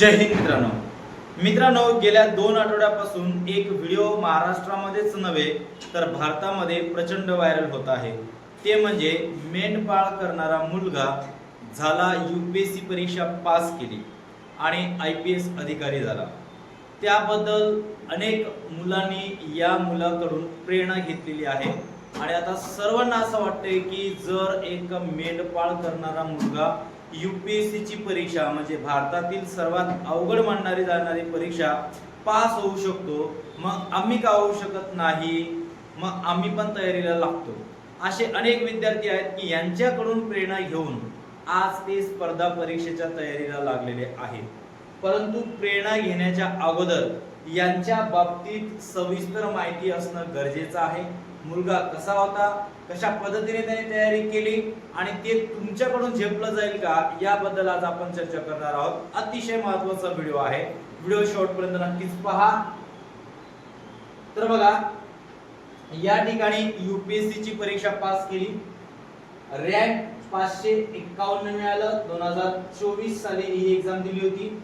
जय हिंद मित्रांनो. मित्रांनो गेल्या दोन आठवड्यापासून एक व्हिडिओ महाराष्ट्रामध्येच नव्हे तर भारतामध्ये प्रचंड व्हायरल होत आहे. ते म्हणजे मेंढपाळ करणारा मुलगा झाला यू पी एस सी परीक्षा पास केली आणि आय पी एस अधिकारी झाला. त्याबद्दल अनेक मुलांनी या मुलाकडून प्रेरणा घेतलेली आहे. आणि आता सर्वांना असं वाटतंय की जर एक मेंढपाळ करणारा मुलगा यू पी एस सीची परीक्षा म्हणजे भारतातील सर्वात अवघड मानणारी जाणारी परीक्षा पास होऊ शकतो. मग आम्ही का होऊ शकत नाही? मग आम्ही पण तयारीला लागतो. असे अनेक विद्यार्थी आहेत की यांच्याकडून प्रेरणा घेऊन आज ते स्पर्धा परीक्षेच्या तयारीला लागलेले आहेत. परंतु प्रेरणा घेण्याच्या अगोदर यांच्या बाबतीत सविस्तर माहिती असणं गरजेचं आहे. मुलगा कसा होता? कशा पद्धतीने त्याने तयारी केली आणि ते तुमच्याकडून झेपलं जाईल का याबद्दल आज आपण चर्चा करणार आहोत. अतिशय महत्त्वाचा व्हिडिओ आहे. व्हिडिओ शेवटपर्यंत नक्कीच पहा. तर बघा या ठिकाणी युपीएससी ची परीक्षा पास केली. रँक पाचशे एक्कावन्न मिळालं. दोन हजार चोवीस साली ही एक्झाम दिली होती.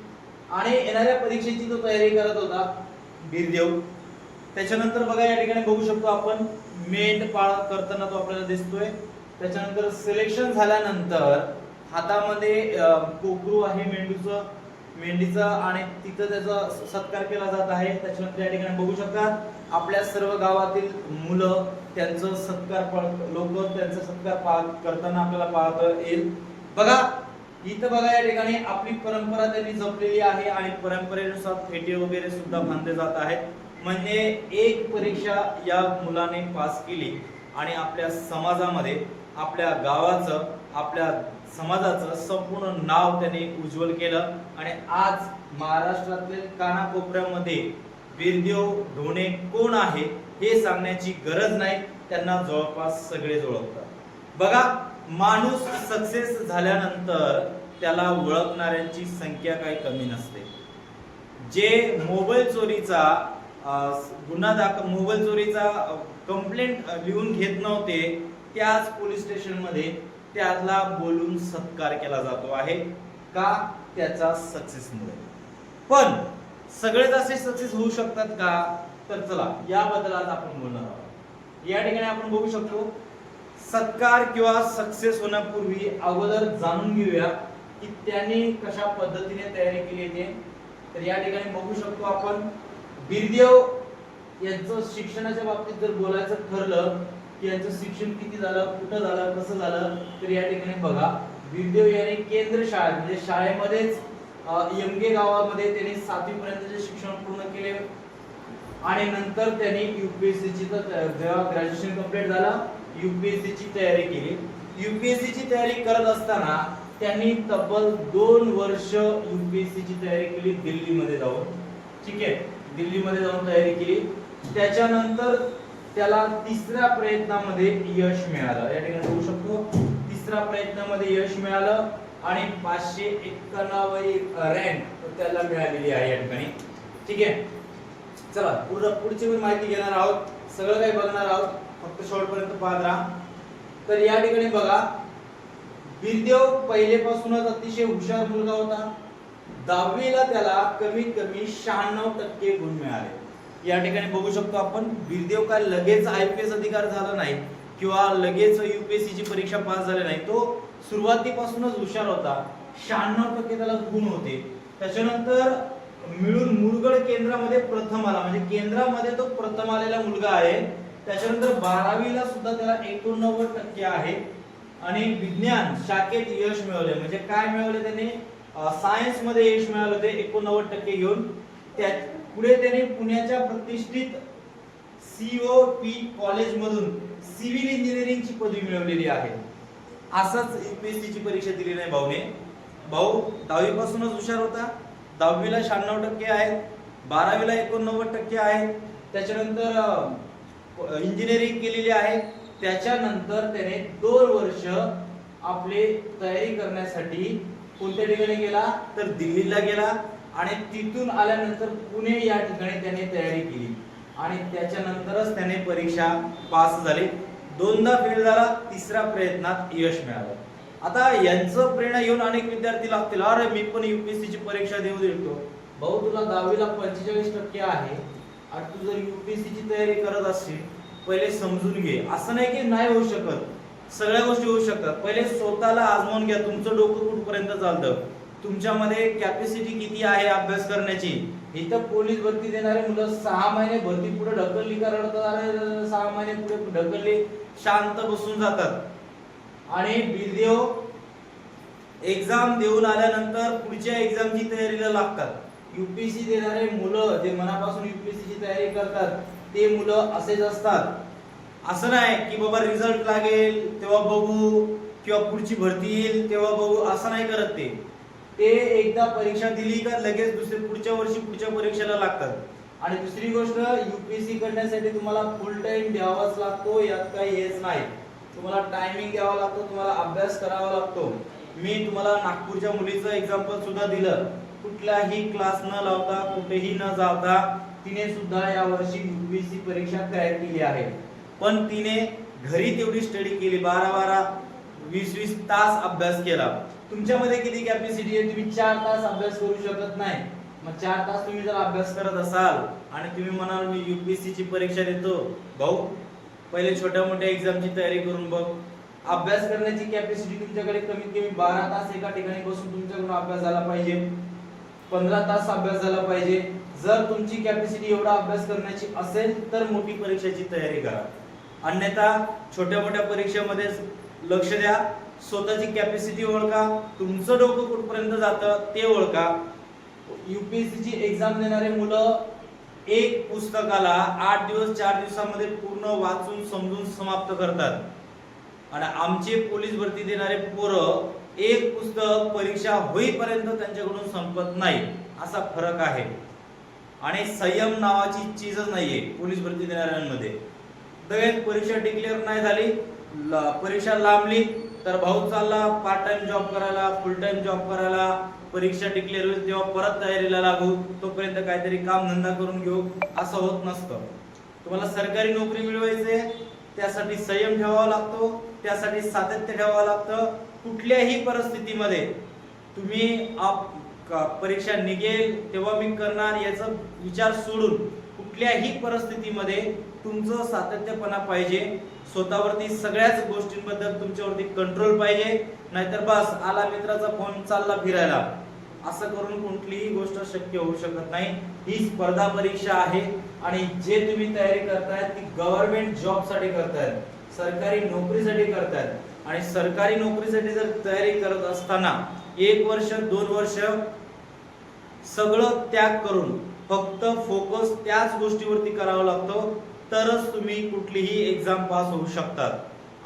आणि येणाऱ्या परीक्षेची तो तयारी करत होता. बीरदेव त्याच्यानंतर बघा या ठिकाणी बघू शकतो आपण मेंढपाळ करताना तो आपल्याला दिसतोय. त्याच्यानंतर सिलेक्शन झाल्यानंतर हातामध्ये कोकरू आहे मेंढूचं मेंढीचा आणि तिथं त्याचा सत्कार केला जात आहे. त्याच्यानंतर या ठिकाणी बघू शकता आपल्या सर्व गावातील मुलं त्यांचं सत्कार लोक त्यांचा सत्कार पा- करताना आपल्याला पाहता येईल. बघा इथं बघा या ठिकाणी आपली परंपरा त्यांनी जपलेली आहे आणि परंपरेनुसार फेटे वगैरे सुद्धा बांधले जात आहेत. म्हणजे एक परीक्षा या मुलाने पास केली आणि आपल्या समाजामध्ये आपल्या गावाचं आपल्या समाजाचं संपूर्ण नाव त्याने उज्ज्वल केलं आणि आज महाराष्ट्रातील कानाकोपऱ्यामध्ये बिरदेव ढोणे कोण आहे हे सांगण्याची गरज नाही त्यांना जवळपास सगळे ओळखतात बघा माणूस सक्सेस झाल्यानंतर त्याला ओळखणाऱ्यांची संख्या काही कमी नसते. जे मोबाईल चोरीचा गुन्हा दाखल मोबाईल चोरीचा कंप्लेंट लिहून घेत नव्हते त्याच पोलीस स्टेशनमध्ये त्याला बोलून सत्कार केला जातो आहे. का? त्याचा सक्सेसमुळे पण सगळेच असे सक्सेस होऊ शकतात का? तर चला याबद्दल आज आपण बोलणार आहोत. या ठिकाणी आपण बघू शकतो सत्कार किंवा सक्सेस होण्यापूर्वी अगोदर जाणून घेऊया की त्यांनी कशा पद्धतीने तयारी केली ते. तर या ठिकाणी बघू शकतो आपण बिरदेव यांचं शिक्षणाच्या बाबतीत जर बोलायचं ठरलं की यांचं शिक्षण किती झालं कुठं झालं कसं झालं तर या ठिकाणी बघा. बिरदेव यांनी केंद्र शाळा म्हणजे शाळेमध्येच यमगे गावामध्ये त्यांनी सातवी पर्यंतचे शिक्षण पूर्ण केले आणि नंतर त्यांनी युपीएससी ची तर जेव्हा ग्रॅज्युएशन कंप्लीट झालं युपीएससीची तयारी केली. युपीएससीची तयारी करत असताना त्यांनी तब्बल दोन वर्ष युपीएससीची तयारी केली दिल्लीमध्ये जाऊन. ठीक आहे? दिल्लीमध्ये जाऊन तयारी केली. त्याच्यानंतर त्याला तिसऱ्या प्रयत्नामध्ये यश मिळालं. या ठिकाणी बघू शकतो तिसऱ्या प्रयत्नामध्ये यश मिळालं आणि पाचशे एक्क्याण्णव रँक त्याला मिळालेली आहे या ठिकाणी. ठीक आहे? चला पुढं पुढची पण माहिती घेणार आहोत. सगळं काही बघणार आहोत. फक्त शेवटपर्यंत पाहत राहा. तर या ठिकाणी बघा बिरदेव पहिलेपासूनच अतिशय हुशार मुलगा होता. दहावीला त्याला कमीत कमी शहाण्णव टक्के गुण मिळाले. या ठिकाणी बघू शकतो आपण बिरदेव काय लगेच आय पी एस अधिकार झाला नाही किंवा लगेच युपीएससीची परीक्षा पास झाली नाही. तो सुरुवातीपासूनच हुशार होता. शहाण्णव टक्के त्याला गुण होते. त्याच्यानंतर मिळून मुरगड केंद्रामध्ये प्रथम आला. म्हणजे केंद्रामध्ये तो प्रथम आलेला मुलगा आहे. त्याच्यानंतर बारावीला सुद्धा त्याला एकोणनव्वद टक्के आहे. आणि विज्ञान शाखेत यश मिळवले. म्हणजे काय मिळवले त्याने? सायन्समध्ये यश मिळालं ते एकोणनव्वद टक्के घेऊन त्या पुढे त्याने पुण्याच्या प्रतिष्ठित सीओ पी कॉलेजमधून सिव्हिल इंजिनिअरिंगची पदवी मिळवलेली आहे. असंच युपीएससी ची परीक्षा दिली नाही भाऊने. भाऊ दहावीपासूनच हुशार होता. दहावीला शहाण्णव टक्के आहेत. बारावीला एकोणनव्वद टक्के आहेत. त्याच्यानंतर इंजिनिअरिंग केलेली आहे. त्याच्यानंतर त्याने दोन वर्ष आपले तयारी करण्यासाठी कोणत्या ठिकाणी गेला? तर दिल्लीला गेला. आणि तिथून आल्यानंतर पुणे या ठिकाणी त्याने तयारी केली. आणि त्याच्यानंतरच त्याने परीक्षा पास झाली. दोनदा फेल झाला तिसऱ्या प्रयत्नात यश मिळालं. आता यांचं प्रेरणा येऊन अनेक विद्यार्थी लागतील. अरे मी पण युपीएससीची परीक्षा देऊ देतो. भाऊ तुला दहावीला पंचेचाळीस टक्के आहे. आणि तू जर युपीएससीची तयारी करत असशील पहिले समजून घे. असं नाही की नाही होऊ शकत. सगळ्या गोष्टी होऊ शकतात. पहिले स्वतःला आजमावून घ्या. तुमचं डोकं कुठपर्यंत चालतं? तुमच्यामध्ये कॅपॅसिटी किती आहे अभ्यास करण्याची? इथं पोलीस भरती देणारे मुलं सहा महिने भरती पुढे ढकलली करणार सहा महिने पुढे ढकलली शांत बसून जातात. आणि बिदेव एक्झाम देऊन आल्यानंतर पुढच्या एक्झामची तयारीला लागतात. युपीएससी देणारे मुलं जे मनापासून युपीएससीची तयारी करतात ते मुलं असेच असतात. असं नाही की बाबा रिझल्ट लागेल तेव्हा बघू किंवा पुढची भरती येईल तेव्हा बघू असं नाही करत ते. ते एकदा परीक्षा दिली का लगेच दुसरे पुढच्या वर्षी पुढच्या परीक्षेला लागतात. आणि दुसरी गोष्ट युपीएससी करण्यासाठी तुम्हाला फुल टाइम द्यावाच लागतो यात काही हेच नाही. तुम्हाला टायमिंग द्यावा लागतो तुम्हाला अभ्यास करावा लागतो. मी तुम्हाला नागपूरच्या मुलीचं एक्झाम्पल सुद्धा दिलं. कुठलाही क्लास न लावता कुठेही न जाता तिने सुद्धा या वर्षी युपीएससी परीक्षा क्रॅक केली आहे. पण तिने घरी तेवढी स्टडी केली बारा बारा वीस वीस तास अभ्यास केला. तुमच्यामध्ये किती कॅपॅसिटी आहे? तुम्ही चार तास अभ्यास करू शकत नाही. मग चार तास तुम्ही जर अभ्यास करत असाल आणि तुम्ही म्हणाल मी युपीएससी ची परीक्षा देतो. भाऊ पहिले छोट्या मोठ्या एक्झामची तयारी करून बघ. अभ्यास करण्याची कॅपॅसिटी तुमच्याकडे कमीत कमी बारा तास एका ठिकाणी बसून तुमच्याकडून अभ्यास झाला पाहिजे. पंधरा तास अभ्यास झाला पाहिजे. जर तुमची कॅपॅसिटी एवढा अभ्यास करण्याची असेल तर मोठी परीक्षेची तयारी करा. अन्यथा छोट्या मोठ्या परीक्षेमध्ये लक्ष द्या. स्वतःची कॅपॅसिटी ओळखा. तुमचं डोकं कुठपर्यंत जातं ते ओळखा. युपीएससीची एक्झाम देणारे मुलं एक पुस्तकाला आठ दिवस चार दिवसामध्ये पूर्ण वाचून समजून समाप्त करतात. आणि आमचे पोलीस भरती देणारे पोरं एक पुस्तक परीक्षा होईपर्यंत त्यांच्याकडून संपत नाही. असा फरक आहे. आणि संयम नावाची चीजच नाहीये पोलीस भरती देणाऱ्यांमध्ये. दगेत परीक्षा डिक्लेअर नाही झाली ल- परीक्षा लांबली तर भाऊ चालला पार्ट टाइम जॉब करायला फुल टाइम जॉब करायला परीक्षा डिक्लेअर होईल तेव्हा परत तयारीला लागू तोपर्यंत काहीतरी काम धंदा करून घेऊ असं होत नसतं. तुम्हाला सरकारी नोकरी मिळवायची त्यासाठी संयम ठेवावा लागतो त्यासाठी सातत्य ठेवावं लागतं. कुठल्याही परिस्थितीमध्ये तुम्ही आप- परीक्षा निघेल तेव्हा मी करणार याचा विचार सोडून कुठल्याही परिस्थितीमध्ये तुमचं सातत्यपणा पाहिजे. स्वतःवरती सगळ्याच गोष्टींबद्दल तुमच्यावरती कंट्रोल पाहिजे. नाहीतर बस आला मित्राचा फोन चालला फिरायला. असं करून कुठलीही गोष्ट शक्य होऊ शकत नाही. ही स्पर्धा परीक्षा आहे आणि जे तुम्ही तयारी करतायत ती गव्हर्नमेंट जॉबसाठी करतायत. सरकारी नोकरीसाठी करतायत. आणि सरकारी नोकरीसाठी जर तयारी करत असताना एक वर्ष दोन वर्ष सगळं त्याग करून फक्त फोकस त्याच गोष्टीवरती करावा लागतो तरच तुम्ही कुठलीही एक्झाम पास होऊ शकतात.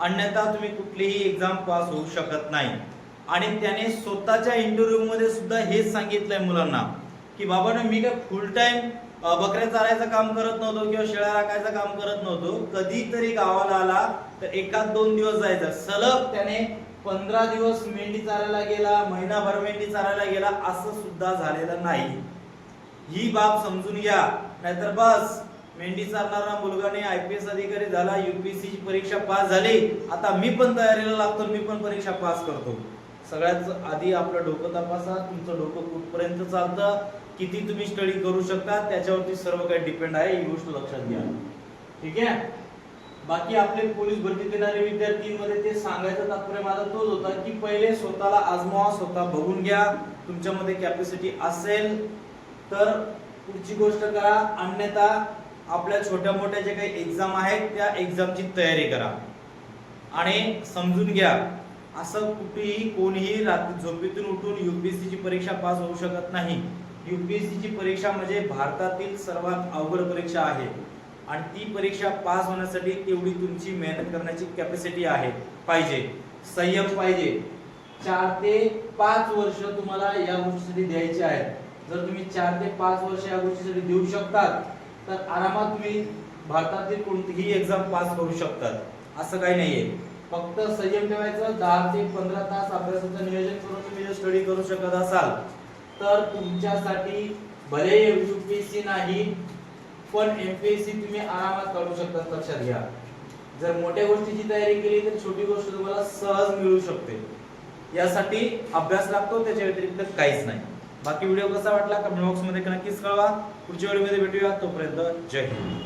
अन्यथा तुम्ही कुठलीही एक्झाम पास होऊ शकत नाही. आणि त्याने स्वतःच्या इंटरव्ह्यू मध्ये सुद्धा हेच सांगितलंय मुलांना की बाबा मी काय फुल टाइम बकऱ्या चारायचं काम करत नव्हतो किंवा शेळ्या राखायचं काम करत नव्हतो. कधीतरी गावाला आला तर एकाच दोन दिवस जायचा. सलग त्याने पंधरा दिवस मेंढी चारायला गेला महिनाभर मेंढी चारायला गेला असं सुद्धा झालेलं नाही. ही बाब समजून घ्या. नाहीतर बस मेंढी चालणारा मुलगाने आय पी एस अधिकारी झाला युपीएससी ची परीक्षा पास झाली. आता मी पण तयारीला लागतो मी पण परीक्षा पास करतो. सगळ्यात आधी आपलं डोकं तपासा तुमचं डोकं कुठपर्यंत चालतं किती तुम्ही स्टडी करू शकता त्याच्यावरती सर्व काही डिपेंड आहे ही गोष्ट लक्षात घ्या. ठीक आहे? बाकी आपले पोलीस भरती देणारे विद्यार्थींमध्ये ते सांगायचं तात्पर्य माझा तोच होता की पहिले स्वतःला आजमावा स्वतः बघून घ्या. तुमच्यामध्ये कॅपॅसिटी असेल तर पुढची गोष्ट करा अन्यथा आपल्या छोट्या मोठ्या जे काही एक्झाम आहेत त्या एक्झामची तयारी करा. आणि समजून घ्या असं कुठेही कोणीही रात्री झोपेतून उठून युपीएससी ची परीक्षा पास होऊ शकत नाही. युपीएससी ची परीक्षा म्हणजे भारतातील सर्वात अवघड परीक्षा आहे. आणि ती परीक्षा पास होण्यासाठी तेवढी तुमची मेहनत करण्याची कॅपॅसिटी आहे. पाहिजे. संयम पाहिजे. चार ते पाच वर्ष तुम्हाला या गोष्टीसाठी द्यायचे आहेत. जर तुम्ही चार ते पाच वर्ष या गोष्टीसाठी देऊ शकतात तर आरामात तुम्ही भारतातील कोणतीही एक्झाम पास करू शकतात. असं काही नाहीये. फक्त संयम ठेवायचं दहा ते पंधरा तास अभ्यासाचं नियोजन करून तुम्ही जर स्टडी करू शकत असाल तर तुमच्यासाठी भले सी नाही पण एमपीएससी तुम्ही आरामात काढू शकता लक्षात घ्या. जर मोठ्या गोष्टीची तयारी केली तर छोटी गोष्ट तुम्हाला सहज मिळू शकते. यासाठी अभ्यास लागतो त्याच्या व्यतिरिक्त काहीच नाही. बाकी व्हिडिओ कसा वाटला? कमेंट बॉक्समध्ये नक्कीच कळवा. पुढच्या व्हिडिओमध्ये भेटूया. तोपर्यंत जय हिंद.